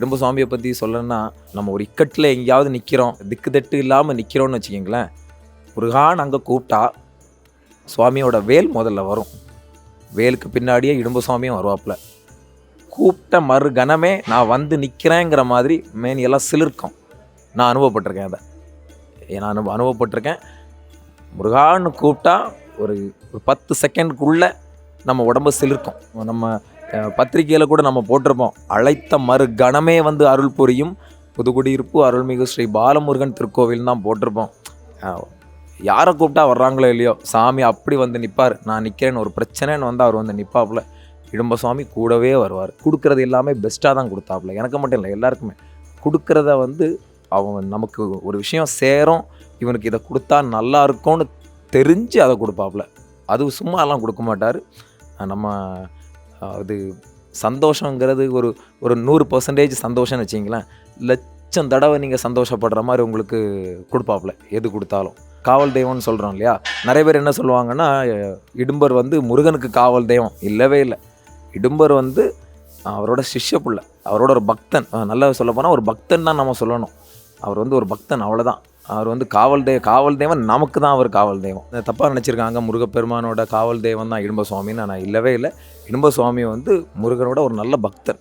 இடும்பு சுவாமியை பற்றி சொல்லணும்னா நம்ம ஒரு இக்கட்டில் எங்கேயாவது நிற்கிறோம் திக்கு தட்டு இல்லாமல் நிற்கிறோம்னு வச்சுக்கிங்களேன். முருகான் அங்கே கூப்பிட்டா சுவாமியோட வேல் முதல்ல வரும். வேலுக்கு பின்னாடியே இடும்பு சுவாமியும் வருவாப்புல. கூப்பிட்ட மறு கணமே நான் வந்து நிற்கிறேங்கிற மாதிரி மேனியெல்லாம் சிலிர்க்கும். நான் அனுபவப்பட்டிருக்கேன் அதை. நான் அனுபவ அனுபவப்பட்டிருக்கேன். முருகான்னு கூப்பிட்டா ஒரு ஒரு பத்து செகண்டுக்குள்ளே நம்ம உடம்பு சிலிர்க்கும். நம்ம பத்திரிக்கையில் கூட நம்ம போட்டிருப்போம். அழைத்த மறு கணமே வந்து அருள் புரியும். புதுக்குடியிருப்பு அருள்மிகு ஸ்ரீ பாலமுருகன் திருக்கோவில் தான் போட்டிருப்போம். யாரை கூப்பிட்டா வர்றாங்களோ இல்லையோ சாமி அப்படி வந்து நிற்பார் நான் நிற்கிறேன்னு ஒரு பிரச்சனைன்னு வந்து அவர் வந்து நிற்பாப்புல இடும்ப சுவாமி கூடவே வருவார். கொடுக்குறது எல்லாமே பெஸ்ட்டாக தான் கொடுத்தாப்புல. எனக்கு மட்டும் இல்லை எல்லாருக்குமே. கொடுக்குறத வந்து அவன் நமக்கு ஒரு விஷயம் சேரும். இவனுக்கு இதை கொடுத்தா நல்லா இருக்கும்னு தெரிஞ்சு அதை கொடுப்பாப்புல. அது சும்மாலாம் கொடுக்க மாட்டார். நம்ம அது சந்தோஷங்கிறது ஒரு ஒரு நூறு பர்சன்டேஜ் சந்தோஷம்னு வச்சிங்களேன். லட்சம் தடவை நீங்கள் சந்தோஷப்படுற மாதிரி உங்களுக்கு கொடுப்பாப்புல எது கொடுத்தாலும். காவல் தெய்வம்னு சொல்கிறோம் இல்லையா? நிறைய பேர் என்ன சொல்லுவாங்கன்னா இடும்பர் வந்து முருகனுக்கு காவல் தெய்வம். இல்லவே இல்லை. இடும்பர் வந்து அவரோட சிஷ்ய பிள்ளை அவரோட ஒரு பக்தன். நல்லா சொல்ல போனால் ஒரு பக்தன் தான் நம்ம சொல்லணும். அவர் வந்து ஒரு பக்தன் அவ்வளோதான் அவர் வந்து காவல் தெய்வ காவல் தெய்வம் நமக்கு தான் அவர் காவல் தெய்வம். தப்பாக நினச்சிருக்காங்க முருகப்பெருமானோட காவல் தெய்வம் தான் இடும்ப சுவாமின்னு ஆனால் இல்லவே இல்லை. இடும்ப சுவாமி வந்து முருகனோட ஒரு நல்ல பக்தன்